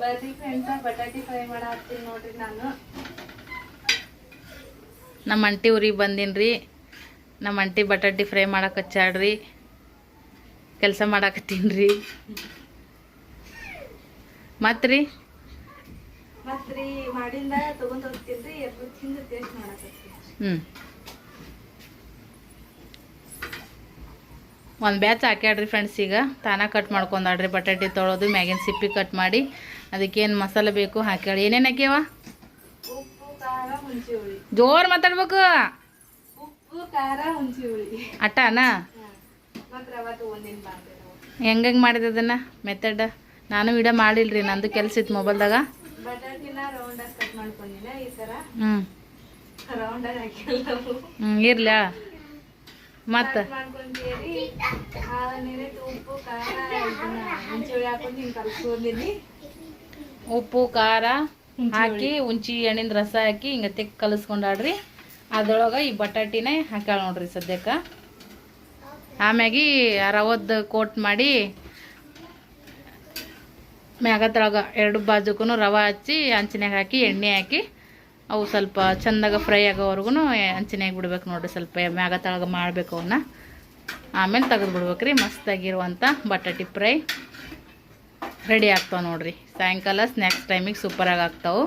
ಬರ್ರಿ friends ಬಟಾಟಿ fry ಮಾಡತ್ತೀನಿ ನೋಡ್ರಿ ನಾನು. ನಮ್ಮ ಅಂಟಿ ಊರಿಗೆ ಬಂದೀನಿ ನಮ್ಮ ಅಂಟಿ ಬಟಾಟಿ ಫ್ರೈ ಮಾಡಕ್ಕೆ ಹಚ್ಚಾಡ್ರಿ ಕೆಲಸ ಮಾಡಕತ್ತೀನ್ರಿ ರೀ ಮತ್ತು ರೀ ಮತ್ರಿ ಮಾಡಿಂದ ತಗೊಂಡ್ ಹೋಗ್ತೀನಿ ಎದ್ದು ತಿಂದು ಟೇಸ್ಟ್ ಮಾಡಕತ್ತೀನಿ ಹ್ಞೂ ಒಂದು ಬ್ಯಾಚ್ ಹಾಕ್ಯಾಡ್ರಿ ಫ್ರೆಂಡ್ಸ್ ಈಗ. ತಾನ ಕಟ್ ಮಾಡ್ಕೊಂಡಾಡ್ರಿ ಬಟಾಟಿ ತೊಳೋದು ಮ್ಯಾಗಿನ ಸಿಪ್ಪಿ ಕಟ್ ಮಾಡಿ. ಅದಕ್ಕೇನು ಮಸಾಲೆ ಬೇಕು ಹಾಕ್ಯಾಳ. ಏನೇನು ಹಾಕ್ಯವ? ಜೋರು ಮಾತಾಡ್ಬೇಕು. ಅಟ್ಟನಾ? ಮತ್ತೆ ರವ ತಗೊಂಡಿನ ಬಾಂಡೆ ಹೆಂಗೆ ಮಾಡಿದೆ ಅದನ್ನು? ಮೆಥಡ್? ನಾನು ವಿಡಿಯೋ ಮಾಡಿಲ್ರಿ ನಂದು ಕೆಲಸ ಇತ್ತು ಮೊಬೈಲ್ದಾಗ. ಹ್ಞೂ ಇರ್ಲ? ಮತ್ತು? ಉಪ್ಪು ಖಾರ ಹಾಕಿ ಉಂಚಿ ಎಣ್ಣಿನ ರಸ ಹಾಕಿ ಹಿಂಗೆ ತೆಕ್ ಕಲಸ್ಕೊಂಡಾಡ್ರಿ ಅದ್ರೊಳಗೆ ಈ ಬಟಾಟಿನೇ ಹಾಕ್ಯಾಳ ನೋಡ್ರಿ ಸದ್ಯಕ್ಕ. ಆಮ್ಯಾಗಿ ರವದ್ದು ಕೋಟ್ ಮಾಡಿ ಮ್ಯಾಗ ತಳಗ ಎರಡು ಬಾಜುಗೂ ರವೆ ಹಚ್ಚಿ ಹಂಚಿನಾಗ ಹಾಕಿ ಎಣ್ಣೆ ಹಾಕಿ ಅವು ಸ್ವಲ್ಪ ಚಂದಾಗ ಫ್ರೈ ಆಗೋವರೆಗೂ ಹಂಚಿನಾಗ ಬಿಡ್ಬೇಕು ನೋಡ್ರಿ ಸ್ವಲ್ಪ ಮ್ಯಾಗ ತಳಗ ಮಾಡಬೇಕು ಅವನ್ನ ಆಮೇಲೆ ತೆಗೆದು ಬಿಡ್ಬೇಕು ರೀ ಮಸ್ತಾಗಿರುವಂಥ ಬಟಾಟಿ ಫ್ರೈ. ರೆಡಿ ಆಗ್ತಾವೆ ನೋಡ್ರಿ. ಸಾಯಂಕಾಲ ಸ್ನ್ಯಾಕ್ಸ್ ಟೈಮಿಗೆ ಸೂಪರಾಗಿ ಆಗ್ತಾವೆ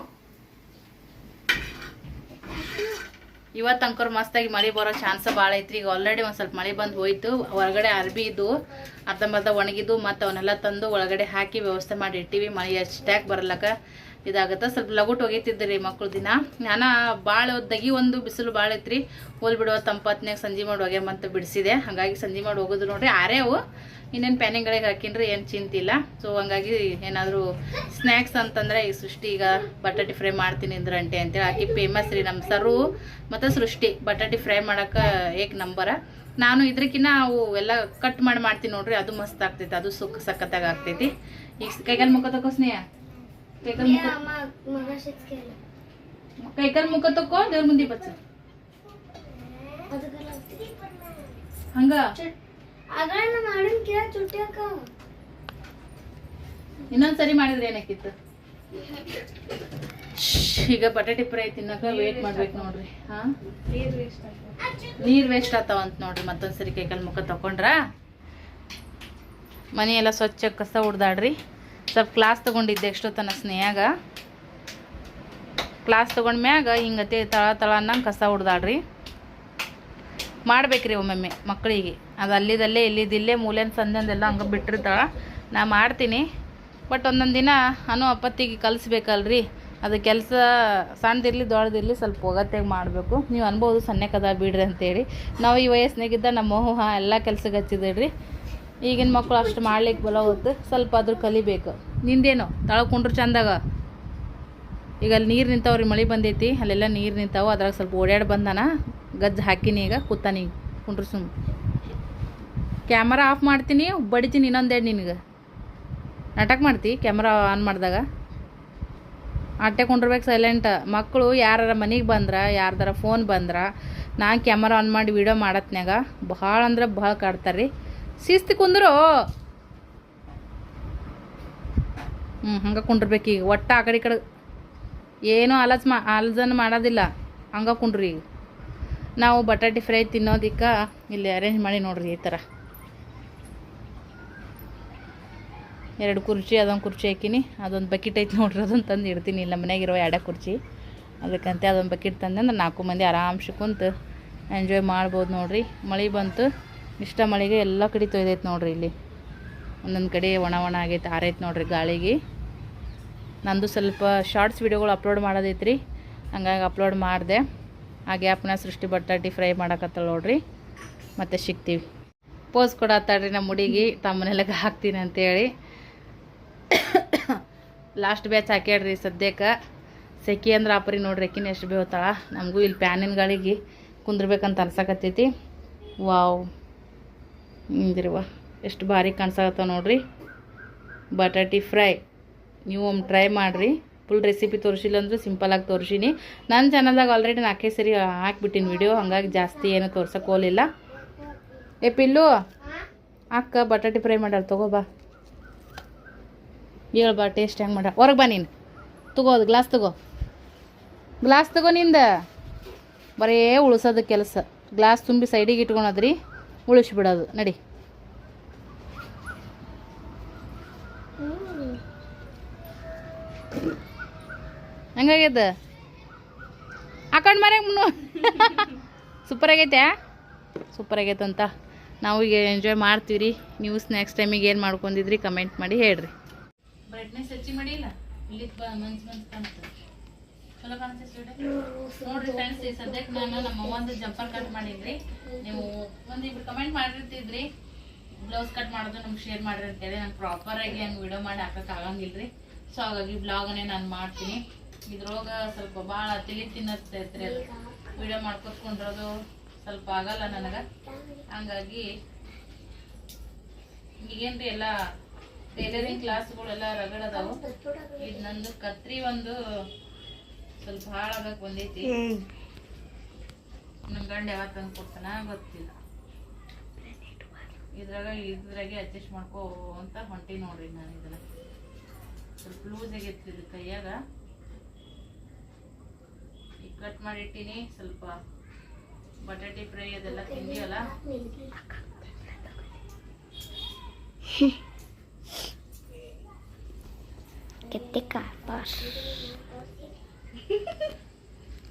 ಇವತ್ತು ಅಂಕರ್ ಮಸ್ತಾಗಿ ಮಳೆ ಬರೋ ಚಾನ್ಸ್ ಭಾಳ ಐತ್ರಿ. ಈಗ ಆಲ್ರೆಡಿ ಒಂದು ಸ್ವಲ್ಪ ಮಳೆ ಬಂದು ಹೋಯ್ತು. ಹೊರಗಡೆ ಅರ್ಬಿ ಇದ್ದು, ಅರ್ಧಂಬರ್ಧ ಒಣಗಿದ್ದು, ಮತ್ತು ಅವನ್ನೆಲ್ಲ ತಂದು ಒಳಗಡೆ ಹಾಕಿ ವ್ಯವಸ್ಥೆ ಮಾಡಿ ಇಟ್ಟಿವಿ. ಮಳೆ ಅಷ್ಟಾಗಿ ಬರಲಕ್ಕ. ಇದಾಗುತ್ತೆ. ಸ್ವಲ್ಪ ಲಗುಟ್ ಒಗಿತಿದ್ದೆ ಮಕ್ಕಳು ದಿನ. ನಾನು ಭಾಳ ದಗಿ ಒಂದು ಬಿಸಿಲು ಭಾಳ ಐತ್ರಿ. ಹೋಲ್ ಬಿಡುವ ತಂಪತ್ನಾಗ ಸಂಜೆ ಮಾಡಿ ಒಗೆ ಮತ್ತು ಬಿಡಿಸಿದೆ. ಹಾಗಾಗಿ ಸಂಜೆ ಮಾಡಿ ಹೋಗೋದು ನೋಡ್ರಿ. ಆರೇ ಅವು. ಇನ್ನೇನು ಪ್ಯಾನಿಂಗ್ಗಳಿಗೆ ಹಾಕಿನ್ರಿ, ಏನು ಚಿಂತಿಲ್ಲ ಸೊ ಹಂಗಾಗಿ ಏನಾದರೂ ಸ್ನ್ಯಾಕ್ಸ್ ಅಂತಂದ್ರೆ ಈ ಸೃಷ್ಟಿ ಈಗ ಬಟಾಟಿ ಫ್ರೈ ಮಾಡ್ತೀನಿ ಅಂದ್ರೆ ಅಂಟೆ ಅಂತೇಳಿ ಆಕೆ ಫೇಮಸ್ ರೀ ನಮ್ಮ ಸರು ಮತ್ತು ಸೃಷ್ಟಿ. ಬಟಾಟಿ ಫ್ರೈ ಮಾಡೋಕೆ ಏಕ್ ನಂಬರ. ನಾನು ಇದ್ರಕಿನ್ನ ಅವು ಎಲ್ಲ ಕಟ್ ಮಾಡಿ ಮಾಡ್ತೀನಿ ನೋಡ್ರಿ. ಅದು ಮಸ್ತ್ ಆಗ್ತೈತಿ, ಅದು ಸುಖ ಸಖತ್ತಾಗಿ ಆಗ್ತೈತಿ. ಈಗ ಕೈಗಲ್ಲಿ ಮುಖ ತಗೋ ಸ್ನೇಹ ಕೈಕಾಲು ಮುಖ ತಕೋ ದೇವ್ರ ಮುಂದೆ ಬಚ್ಚ ಹಂಗ ಇನ್ನೊಂದ್ ಸರಿ ಮಾಡಿದ್ರೆ ಏನಕ್ಕಿತ್ತು ಈಗ ಬಟಾಟೆ ಫ್ರೈ ತಿನ್ನಕ ವೇಟ್ ಮಾಡ್ಬೇಕು ನೋಡ್ರಿ. ಹಾ? ನೀರು ವೇಸ್ಟ್ ಆತಾವ ಅಂತ ನೋಡ್ರಿ ಮತ್ತೊಂದ್ಸರಿ ಸರಿ ಕೈಕಾಲು ಮುಖ ತಕೊಂಡ್ರ? ಮನೆಯೆಲ್ಲ ಎಲ್ಲ ಸ್ವಚ್ಛ ಕಸ ಹೊಡ್ದಾಡ್ರಿ ಸ್ವಲ್ಪ ಕ್ಲಾಸ್ ತಗೊಂಡಿದ್ದೆ ತನ್ನ ಸ್ನೇಹಾಗ. ಕ್ಲಾಸ್ ತಗೊಂಡ್ಮ್ಯಾಗ ಹಿಂಗತೆ ತಳ ತಳ ಅನ್ನಂಗೆ ಕಸ ಹೊಡ್ದಾಡ್ರಿ ಮಾಡ್ಬೇಕ್ರಿ ಒಮ್ಮೊಮ್ಮೆ ಮಕ್ಕಳಿಗೆ ಅದು ಅಲ್ಲಿದಲ್ಲೇ ಇಲ್ಲಿದಿಲ್ಲೇ ಮೂಲೆನ ಸಂದೆಂದೆಲ್ಲ ಹಂಗೆ ಬಿಟ್ಟಿರ್ತಾಳ. ನಾ ಮಾಡ್ತೀನಿ. ಬಟ್ ಒಂದೊಂದು ದಿನ ಅನು ಅಪ್ಪತ್ತಿಗೆ ಕಲಿಸ್ಬೇಕಲ್ರಿ. ಅದು ಕೆಲಸ ಸಣ್ಣದಿರಲಿ ದೊಡ್ಡದಿರಲಿ ಸ್ವಲ್ಪ ಒಗತ್ತಾಗಿ ಮಾಡಬೇಕು. ನೀವು ಅನ್ಬೋದು ಸಣ್ಣಕದ ಬಿಡ್ರಿ ಅಂತೇಳಿ. ನಾವು ಈ ವಯಸ್ಸಿನಾಗಿದ್ದ ನಮ್ಮ ಮೋಹ ಎಲ್ಲ ಕೆಲ್ಸಕ್ಕೆ ಹಚ್ಚಿದ್ರಿ. ಈಗಿನ ಮಕ್ಕಳು ಅಷ್ಟು ಮಾಡ್ಲಿಕ್ಕೆ ಬಲ ಹೊತ್ತು ಸ್ವಲ್ಪ ಆದ್ರೂ ಕಲಿಬೇಕು. ನಿಂದೇನು? ತಳಕೊಂಡ್ರು ಚಂದಾಗ. ಈಗ ಅಲ್ಲಿ ನೀರು ನಿಂತಾವ್ರಿ ಮಳೆ ಬಂದೈತಿ. ಅಲ್ಲೆಲ್ಲ ನೀರು ನಿಂತಾವು. ಅದ್ರಾಗ ಸ್ವಲ್ಪ ಓಡಾಡಿ ಬಂದಾನ. ಗಜ್ಜ ಹಾಕಿನಿ ಈಗ, ಕೂತಾನಿ. ಕುಂಡ್ರ ಸುಮ್. ಕ್ಯಾಮರಾ ಆಫ್ ಮಾಡ್ತೀನಿ, ಬಡಿತೀನಿ ಇನ್ನೊಂದೆರಡು ನಿನಗೆ. ನಾಟಕ ಮಾಡ್ತಿ, ಕ್ಯಾಮ್ರಾ ಆನ್ ಮಾಡಿದಾಗ? ಅಟ್ಟೆ ಕುಂಡ್ರಬೇಕು ಸೈಲೆಂಟ್ ಮಕ್ಕಳು ಯಾರ ಮನೆಗೆ ಬಂದ್ರೆ, ಯಾರ್ದಾರ ಫೋನ್ ಬಂದ್ರೆ, ನಾನು ಕ್ಯಾಮರಾ ಆನ್ ಮಾಡಿ ವಿಡಿಯೋ ಮಾಡತ್ನಾಗ ಭಾಳ ಅಂದ್ರೆ ಭಾಳ ಕಾಡ್ತಾರೆ ರೀ ಶಿಸ್ತು ಕುಂದ್ರು. ಹ್ಞೂ ಹಂಗೆ ಕುಂಡ್ರಬೇಕು ಈಗ. ಒಟ್ಟು ಆ ಕಡೆ ಈ ಕಡೆ ಏನೂ ಆಲಚ ಮಾ ಮಾಡೋದಿಲ್ಲ. ಹಂಗೆ ಕುಂಡ್ರಿ ನಾವು ಬಟಾಟೆ ಫ್ರೈ ತಿನ್ನೋದಕ್ಕೆ ಇಲ್ಲಿ ಅರೇಂಜ್ ಮಾಡಿ ನೋಡ್ರಿ ಈ ಥರ. ಎರಡು ಕುರ್ಚಿ, ಅದೊಂದು ಕುರ್ಚಿ ಹಾಕಿನಿ. ಅದೊಂದು ಬಕೆಟ್ ಐತೆ ನೋಡ್ರಿ, ಅದೊಂದು ತಂದು ಇಡ್ತೀನಿ. ಇಲ್ಲ ಮನೆಯಾಗಿರೋ ಎರಡ ಕುರ್ಚಿ. ಅದಕ್ಕಂತೆ ಅದೊಂದು ಬಕೆಟ್ ತಂದೆ ಅಂದ್ರೆ ನಾಲ್ಕು ಮಂದಿ ಆರಾಮ್ಸೆ ಕುಂತು ಎಂಜಾಯ್ ಮಾಡ್ಬೋದು ನೋಡ್ರಿ. ಮಳೆ ಬಂತು. ಇಷ್ಟ ಮಳೆಗೆ ಎಲ್ಲ ಕಡೆ ತೊಯ್ದೈತೆ ನೋಡ್ರಿ ಇಲ್ಲಿ. ಒಂದೊಂದು ಕಡೆ ಒಣ ಒಣ ಆಗೈತೆ, ಆರೈತೆ ನೋಡ್ರಿ ಗಾಳಿಗೆ. ನಂದು ಸ್ವಲ್ಪ ಶಾರ್ಟ್ಸ್ ವಿಡಿಯೋಗಳು ಅಪ್ಲೋಡ್ ಮಾಡೋದೈತ್ರಿ. ಹಂಗಾಗಿ ಅಪ್ಲೋಡ್ ಮಾಡಿದೆ. ಆ ಗ್ಯಾಪ್ನ ಸೃಷ್ಟಿ ಬಟಾಟಿ ಫ್ರೈ ಮಾಡೋಕತ್ತಲ್ಲ ನೋಡ್ರಿ. ಮತ್ತೆ ಸಿಗ್ತೀವಿ. ಪೋಸ್ ಕೊಡತ್ತಾಡ್ರಿ ನಮ್ಮ ಹುಡುಗಿ ತಮ್ಮನೆಲ್ಲ ಹಾಕ್ತೀನಿ ಅಂತೇಳಿ ಲಾಸ್ಟ್ ಬ್ಯಾಚ್ ಹಾಕ್ಯಾಡ್ರಿ ಸದ್ಯಕ್ಕೆ. ಸೆಕಿ ಅಂದ್ರೆ ಆಪರಿ ನೋಡ್ರಿ ಅಕ್ಕಿನ ಎಷ್ಟು ಬೀಳ್ತಾಳ ನಮಗೂ ಇಲ್ಲಿ ಪ್ಯಾನಿನ ಗಾಳಿಗೆ ಕುಂದ್ರಬೇಕಂತ ಅನ್ಸಕತ್ತೈತಿ. ವಾವ್ ಹಿಂದಿರುವ ಎಷ್ಟು ಭಾರಿ ಕಾಣಿಸಕತ್ತಾವ ನೋಡ್ರಿ. ಬಟಾಟಿ ಫ್ರೈ. ನೀವು ಒಮ್ಮೆ ಟ್ರೈ ಮಾಡಿರಿ. ಫುಲ್ ರೆಸಿಪಿ ತೋರಿಸಿಲ್ಲ ಅಂದರೆ ಸಿಂಪಲಾಗಿ ತೋರಿಸೀನಿ. ನನ್ನ ಚಾನಲ್ದಾಗ ಆಲ್ರೆಡಿ ನಾಲ್ಕೇ ಸರಿ ಹಾಕ್ಬಿಟ್ಟಿನಿ ವಿಡಿಯೋ ಹಂಗಾಗಿ ಜಾಸ್ತಿ ಏನು ತೋರ್ಸೋಕೆ ಹೋಗಲಿಲ್ಲ. ಏ ಪಿಲ್ಲು ಅಕ್ಕ ಬಟಾಟಿ ಫ್ರೈ ಮಾಡ್ಯಾರ, ತಗೋ ಬಾ. ಹೇಳ್ ಬಾ ಟೇಸ್ಟ್ ಹೆಂಗೆ ಮಾಡ ಹೊರಗೆ ಬಾ ನೀನು. ತಗೋ ಅದು ಗ್ಲಾಸ್ ತಗೋ. ಗ್ಲಾಸ್ ತಗೋ ನಿಂದ. ಬರೇ ಉಳಿಸೋದು ಕೆಲಸ. ಗ್ಲಾಸ್ ತುಂಬಿ ಸೈಡಿಗೆ ಇಟ್ಕೊಳದ್ರಿ. ಉಳಿಸ್ಬಿಡೋದು ನಡಿ. ಹಂಗಾಗ್ಯದ ಹಾಕೊಂಡು ಮರ್ಯಾಗ ಮುನ್ನು ಸೂಪರ್ ಆಗೈತೆ? ಸೂಪರ್ ಆಗೈತೆ ಅಂತ. ನಾವು ಈಗ ಎಂಜಾಯ್ ಮಾಡ್ತೀವಿ ರೀ ನೀವು ನೆಕ್ಸ್ಟ್ ಟೈಮಿಗೆ ಏನು ಮಾಡ್ಕೊಂಡಿದ್ರಿ ಕಮೆಂಟ್ ಮಾಡಿ ಹೇಳ್ರಿ. ಬ್ರೆಡ್ನೆಸ್ ಹೆಚ್ಚಿಗೆ ಮಾಡಿಲ್ಲ? ಇಲ್ಲಿ ಮಂಚ್ ಮಂಚ್ ಕಾಣ್ತದೆ. ನಮ್ಮ ಒಂದು ಜಂಪರ್ ಕಟ್ ಮಾಡಿದ್ರಿ. ನೀವು ಒಂದಿಬ್ರು ಕಮೆಂಟ್ ಮಾಡಿರ್ತಿದ್ರಿ. ಬ್ಲೌಸ್ ಕಟ್ ಮಾಡೋದು ನಮ್ಗೆ ಶೇರ್ ಮಾಡ್ರಿ ಅಂತೇಳಿ ನಾನು ಪ್ರಾಪರಾಗಿ ಹಂಗೆ ವಿಡಿಯೋ ಮಾಡಿ ಹಾಕಕ್ ಆಗಂಗಿಲ್ರಿ. ಸೊ ಹಾಗಾಗಿ ಬ್ಲಾಗನ್ನೇ ನಾನು ಮಾಡ್ತೀನಿ. ಇದ್ರೋಗ ಸ್ವಲ್ಪ ಭಾಳ ತಿಳಿ ತಿನ್ನಿಸ್ತೈತ್ರಿ ಅದು. ವಿಡಿಯೋ ಮಾಡ್ಕೊತ್ಕೊಂಡಿರೋದು ಸ್ವಲ್ಪ ಆಗಲ್ಲ ನನಗೆ. ಹಂಗಾಗಿ ಈಗೇನ್ರಿ ಎಲ್ಲ ಟೈಲರಿಂಗ್ ಕ್ಲಾಸ್ಗಳೆಲ್ಲ ರಗಡ್ ಅದಾವು. ಇದು ನಂದು ಕತ್ರಿ ಒಂದು ಸ್ವಲ್ಪ ಹಾಳಾಗಕ್ಕೆ ಬಂದೈತಿ. ನನ್ನ ಗಂಡ ಯಾವ ತಂದು ಕೊಡ್ತಾನ ಗೊತ್ತಿಲ್ಲ. ಇದ್ರಾಗ ಇದ್ರಾಗೆ ಅಡ್ಜಸ್ಟ್ ಮಾಡ್ಕೋ ಅಂತ ಹೊಂಟಿ ನೋಡ್ರಿ ನಾನು ಇದನ್ನ ಸ್ವಲ್ಪ ಲೂಸ್ ಆಗೈತಿ ಇದು ಕೈಯಾಗ. ಈ ಕಟ್ ಮಾಡಿಟ್ಟಿನಿ ಸ್ವಲ್ಪ ಬಟಾಟೆ ಫ್ರೈ ಅದೆಲ್ಲ ತಿಂದಿವಲ್ಲ. que.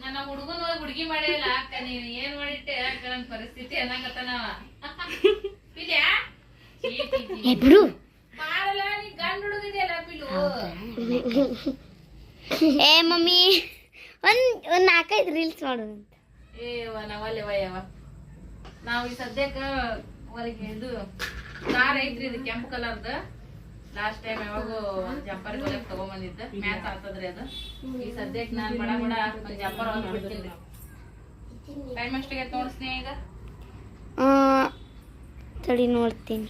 ನನ್ನ ಹುಡುಗನ ಹೋಗಿ ಹುಡುಗಿ ಮಾಡಿಲ್ಲ ಅಕ್ಕ ನೀನ್ ಏನ್ ಮಾಡಿಟ್ಟೆ ಅಕ್ಕ ಪರಿಸ್ಥಿತಿ ಅನ್ನಕತ್ತನವ ಪಿಲ್ಯಾ? ಬಿಡು. ಮಾಡಲ್ಲ ನೀ ಗಂಡ ಹುಡುಗಿದೆಯಲ್ಲ ಪಿಲು ಏ ಮಮ್ಮಿ ಒಂದ್ ಒಂದ್ ನಾಲ್ಕೈದು ರೀಲ್ಸ್ ಮಾಡೋದಂತ ಏವ ನವಲೆವ ಯವ ನಾವು ಈ ಸದ್ಯಕ್ಕ ಹೊರಗೆ ಇದು ಕಾರ ಐತ್ರಿ ಇದು ಕೆಂಪು ಕಲರ್ದು. ಲಾಸ್ಟ್ ಟೈಮ್ ಯಾವಾಗೂ ಜಂಪರ್ ಕೊಲಕ್ ತಗೊಂಬಂದಿದ್ದೆ. ಮ್ಯಾಚ್ ಆಗ್ತದ್ರಿ ಅದು. ಈ ಸದ್ಯಕ್ಕೆ ನಾನು ಬಡ ಬಡ ಒಂದು ಜಂಪರ್ ಒಂದು ಬಿಡ್ತೀನಿ ಟೈಮ್ ಎಷ್ಟಿಗೆ ತೋರಿಸ್ತೀನಿ ಈಗ? ಆ, ತಡಿ ನೋಡ್ತೀನಿ.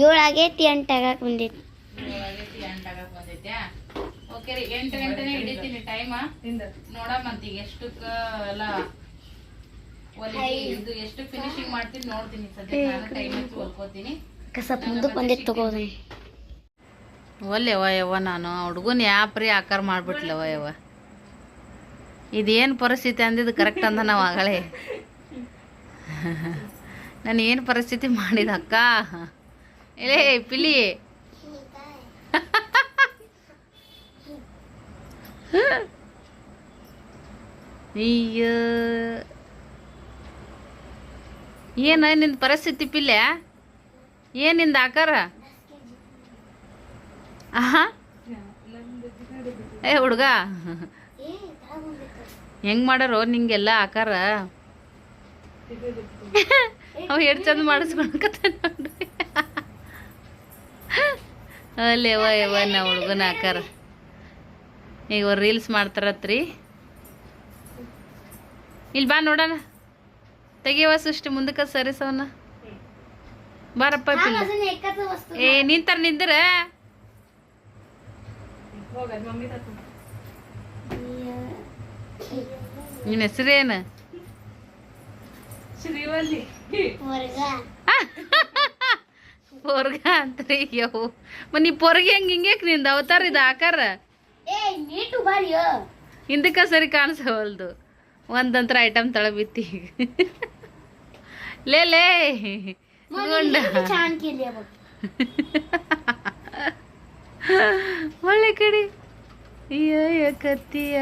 ಏಳು ಆಗೈತಿ ಎಂಟು ಆಗಕ್ಕೆ ಬಂದೈತಿ. ಆಗೈತಿ ಎಂಟಾಗಕ್ ಬಂದೈತ್ಯಾ? ಓಕೆ ರೀ ಎಂಟು ಗಂಟೆನೆ ಹಿಡಿತೀನಿ ಟೈಮ ನೋಡಮ್ಮಂತ ಈಗ ಎಷ್ಟಕ್ಕ ಎಲ್ಲ ಇದು ಎಷ್ಟು ಫಿನಿಶಿಂಗ್ ಮಾಡ್ತೀನಿ ನೋಡ್ತೀನಿ. ಸದ್ಯ ನಾನು ಟೈಮ್ ಕೊಡ್ಕೋತೀನಿ ಹೊಲ್ಕೋತೀನಿ ಕಸ ಮುಂದಕ್ಕೆ ಬಂದೈತಿ ತಗೋದು ಒಲ್ಲೆವ ಯವ್ವ ನಾನು. ಹುಡುಗನ ಯಾಪ್ರಿ ಆಕಾರ ಮಾಡ್ಬಿಟ್ಲವ ಯವ್ವ. ಇದೇನು ಪರಿಸ್ಥಿತಿ ಅಂದಿದ್ದು ಕರೆಕ್ಟ್ ಅಂದ ನಾವು ಆಗಲೇ. ನಾನು ಏನು ಪರಿಸ್ಥಿತಿ ಮಾಡಿದ ಅಕ್ಕ? ಏ ಪಿಲಿ ಅಯ್ಯೋ. ಏನ ನಿಂದ ಪರಿಸ್ಥಿತಿ ಪಿಲ್ಯ ಏನಿಂದ ನಿಂದ ಆಕಾರ? ಏ ಹುಡುಗ. ಹೆಂಗ್ ಮಾಡಾರೋ ನಿಂಗೆಲ್ಲ ಆಕಾರ. ಅವ್ ಎಷ್ಟು ಚಂದ ಮಾಡಿಸ್ಕೊಳಕತ್ತ ನೋಡ್ರಿ. ಅಲ್ಲೇವ ಯವ ನಾ ಹುಡುಗನ ಆಕಾರ. ಈಗ ರೀಲ್ಸ್ ಮಾಡ್ತಾರತ್ರಿ. ಇಲ್ಲಿ ಬಾ ನೋಡೋಣ. ತೆಗಿಯವ ಸೃಷ್ಟಿ ಮುಂದಕ್ಕೆ ಸರಿಸವನ ಬಾರಪ್ಪ ಏ ನಿಂತಾರ ನಿಂದ್ರೆ. ನಿನ್ನ ಹೆಸರೇನು ಶ್ರೀವಲ್ಲಿ. ಪೋರ್ಗ ಅಂತ್ರಿ ಯವು ನೀ ಪೊರ್ಗೆ ಹೆಂಗ್ ಹಿಂಗೇಕ್ನಿಂದ? ಅವತಾರ ಇದು ಆಕಾರ? ಹಿಂದಕ್ಕ ಸರಿ ಕಾಣಿಸವಲ್ದು. ಒಂದಂತ್ರ ಐಟಮ್ ತಳಬಿತ್ತಿ ಲೇ ಲೇ. ಗುಂಡ ಒಳ್ಳೆ ಕಡಿ. ಅಯ್ಯೋ ಕತ್ತಿಯ.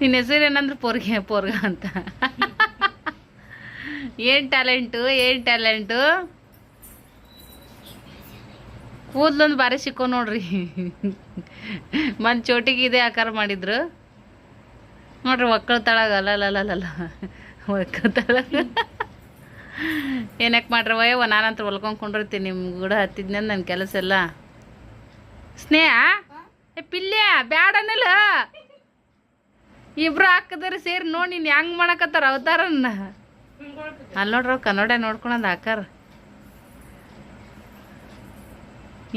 ನಿನ್ನ ಹೆಸರು ಏನಂದ್ರೆ ಪೊರ್ಗೆ, ಪೊರ್ಗ ಅಂತ. ಏನ್ ಟ್ಯಾಲೆಂಟು ಏನ್ ಟ್ಯಾಲೆಂಟು? ಕೂದಲೊಂದು ಬಾರಿ ಸಿಕ್ಕೋ ನೋಡ್ರಿ. ಮನ್ ಚೋಟಿಗೆ ಇದೇ ಆಕಾರ ಮಾಡಿದ್ರು. ನೋಡ್ರಿ ಒಕ್ಕಳ ತಳಗ ಅಲ್ಲಲ್ಲ ಒಕ್ಕಳ ತಳಗ. ಏನಕ್ಕೆ ಮಾಡ್ರಿ ವಯವ್ವ ಹೊಲ್ಕೊಂಡು ಕುಂಡಿರ್ತೀನಿ. ನಿಮ್ಮ ಗುಡ ಹತ್ತಿದ್ನ ನನ್ನ ಕೆಲಸ ಎಲ್ಲ. ಸ್ನೇಹ? ಏ, ಪಿಲ್ಯ ಬ್ಯಾಡನಲ್ಲ ಇಬ್ರು ಹಾಕದ್ರ ಸೇರಿ ನೋಡಿ ನೀನು ಹೆಂಗ್ ಮಾಡಕತ್ತಾರ ಅವತಾರನ್ನ. ಅಲ್ಲಿ ನೋಡ್ರ ಕನ್ನಡ ನೋಡ್ಕೊಳಂದು ಹಾಕಾರ.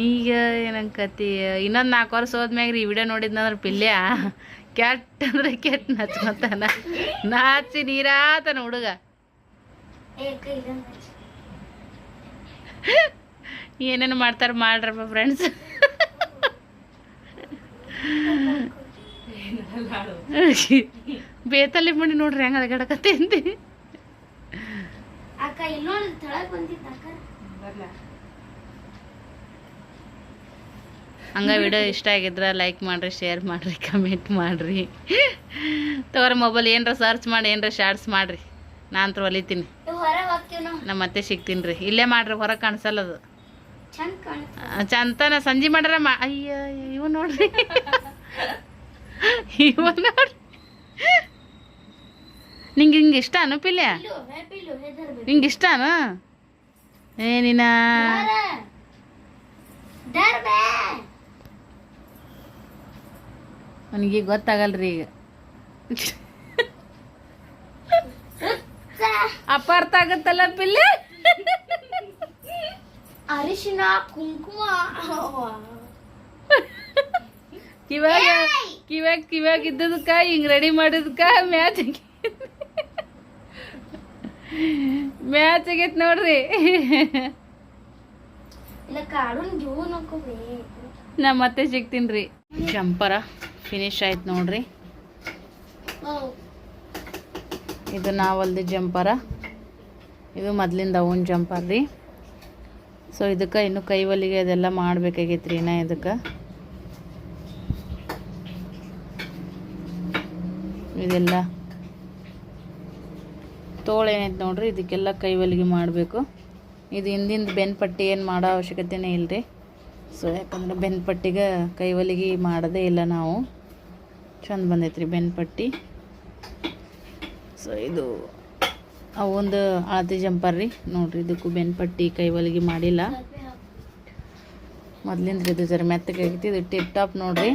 ಈಗ ಏನಂಕತಿ ಇನ್ನೊಂದು ನಾಲ್ಕು ವರ್ಷ ಹೋದ್ಮ್ಯಾಗ ಈ ವಿಡಿಯೋ ನೋಡಿದ್ನಂದ್ರೆ ಪಿಲ್ಯ, ಕೆಟ್ಟ ಅಂದ್ರೆ ಕೆಟ್ಟ ನಚ್ಕೊತಾನ. ನಾಚಿ ನೀರಾತನ ಹುಡುಗ ಏ ಅಕ್ಕ ಇದನ್ನ ಹಚ್ಚು. ಏನೇನು ಮಾಡ್ತಾರೆ ಮಾಡ್ರಪ್ಪ ಫ್ರೆಂಡ್ಸ್ ಬೇತಲ್ಲಿ ಮಾಡಿ ನೋಡ್ರಿ ಹೆಂಗ ಬಂದಿದ್ದ ಅಕ್ಕ. ಹಂಗ ವಿಡಿಯೋ ಇಷ್ಟ ಆಗಿದ್ರೆ ಲೈಕ್ ಮಾಡ್ರಿ ಶೇರ್ ಮಾಡ್ರಿ ಕಮೆಂಟ್ ಮಾಡ್ರಿ. ತಗೋರಿ ಮೊಬೈಲ್ ಏನರ ಸರ್ಚ್ ಮಾಡಿ ಏನರ ಶಾರ್ಟ್ಸ್ ಮಾಡ್ರಿ. ನಾನಂತರ ಹೊಲಿತೀನಿ ನಮ್ಮ ಮತ್ತೆ ಸಿಗ್ತೀನಿ ರೀ. ಇಲ್ಲೇ ಮಾಡ್ರಿ ಹೊರಗೆ ಕಾಣಿಸಲ್ಲ ಅದು. ಚಂತನ ಸಂಜೆ ಮಾಡ್ರ ಮಾ ಅಯ್ಯ ಇವ ನೋಡ್ರಿ. ಇವ ನೋಡ್ರಿ. ನಿಂಗೆ ಹಿಂಗೆ ಇಷ್ಟ ಅನು ಪಿಲ್ಯ? ಹೇ ಪಿಲ್ಲು ಹೆದರ್ಬೇಕು ನಿಂಗೆ ಇಷ್ಟನಾ ಏ ನೀನ? ದರ್ಬೆ ನನಗೆ ಗೊತ್ತಾಗಲ್ರಿ ಈಗ. ಅಪಾರ್ಥ ಆಗತ್ತಲ್ಲ ಪಿಲ್ಲೆ? ಅರಿಶಿನ ಕುಂಕುಮ. ಕಿವಾಗ ಕಿವ್ಯಾಗ ಕಿವ್ಯಾಗ ಇದ್ದದಕ್ಕ ಹಿಂಗ್ ರೆಡಿ ಮಾಡಿದ್ಕ ಮ್ಯಾಚ್ ಮ್ಯಾಚ್ ಆಗೈತ್ ನೋಡ್ರಿ. ನಾ ಮತ್ತೆ ಸಿಗ್ತೀನಿ ರೀ. ಜಂಪರ ಫಿನಿಶ್ ಆಯ್ತು ನೋಡ್ರಿ. ಇದು ನಾವಲ್ದು ಜಂಪರ. ಇದು ಮೊದ್ಲಿಂದ ಅವನ್ ಜಂಪರ್ ರೀ ಸೊ ಇದಕ್ಕೆ ಇನ್ನು ಕೈ ಒಲಿಗೆ ಅದೆಲ್ಲ ಮಾಡ್ಬೇಕಾಗೈತ್ರಿ ನಾ ಇದಕ್ಕೆ. ಇದೆಲ್ಲ ತೋಳು ಏನೈತೆ ನೋಡ್ರಿ, ಇದಕ್ಕೆಲ್ಲ ಕೈ ಹೊಲಿಗೆ ಮಾಡಬೇಕು. ಇದು ಹಿಂದಿಂದ ಬೆನ್ಪಟ್ಟಿ ಏನು ಮಾಡೋ ಅವಶ್ಯಕತೆನೇ ಇಲ್ಲರಿ ಸೊ ಯಾಕಂದ್ರೆ ಬೆನ್ ಪಟ್ಟಿಗೆ ಕೈ ಹೊಲಿಗೆ ಮಾಡೋದೇ ಇಲ್ಲ ನಾವು. ಚಂದ ಬಂದೈತ್ರಿ ಬೆನ್ ಪಟ್ಟಿ ಸೊ ಇದು ಅವೊಂದು ಅಳತೆ ಜಂಪರ್ ರೀ ನೋಡ್ರಿ, ಇದಕ್ಕೂ ಬೆನ್ಪಟ್ಟಿ ಕೈ ಹೊಲಿಗೆ ಮಾಡಿಲ್ಲ. ಮೊದ್ಲಿಂದ ಇದು ಜರ ಮೆತ್ತಗಾಗೈತಿ ಇದು ಟಿಪ್ ಟಾಪ್ ನೋಡ್ರಿ.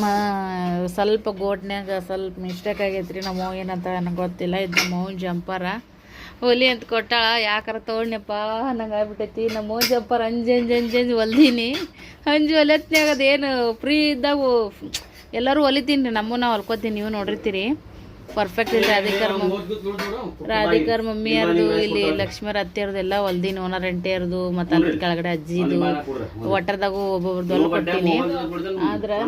ಮ, ಸ್ವಲ್ಪ ಗೋಟ್ನ್ಯಾಗ ಸ್ವಲ್ಪ ಮಿಸ್ಟೇಕ್ ಆಗೈತ್ರಿ, ನಮ್ಮ ಅವ್ವ ಏನಂತ ನನಗೆ ಗೊತ್ತಿಲ್ಲ, ಇದು ನಮ್ಮ ಜಂಪರ. ಹೊಲಿ ಅಂತ ಕೊಟ್ಟಾಳ, ಯಾಕಾರ ತೊಗೊಂಡ್ನಪ್ಪ, ನಂಗೆ ಆಗ್ಬಿಟ್ಟೈತಿ, ನಮ್ಮ ಜಂಪರ್ ಅಂಜು, ಅಂಜಿ, ಅಂಜು ಅಂಜು ಹೊಲ್ದೀನಿ ಅಂಜು ಹೊಲತ್ನ್ಯಾಗ ಅದೇನು ಫ್ರೀ ಇದ್ದಾಗ ಎಲ್ಲರೂ ಹೊಲಿತೀನಿ ರೀ, ನಮ್ಮನ್ನ ಹೊಲ್ಕೋತೀನಿ, ನೀವು ನೋಡಿರ್ತೀರಿ. ಪರ್ಫೆಕ್ಟ್ ಇಲ್ಲ ರಾಧಿಕರ್ ಮಮ್ ರಾಧಿಕರ್ ಮಮ್ಮಿಯರ್ದು ಇಲ್ಲಿ ಲಕ್ಷ್ಮೀರ ಅತ್ತೆಯರ್ದು ಎಲ್ಲ ಹೊಲ್ದಿನ, ಓನರ್ ಎಂಟಿಯರ್ದು ಮತ್ತು ಅಲ್ಲಿ ಕೆಳಗಡೆ ಅಜ್ಜಿದು. ಒಟ್ಟರ್ದಾಗ ಒಬ್ಬೊಬ್ರದ್ದು ಹೊಲ್ ಕೊಟ್ಟಿನಿ. ಆದ್ರೆ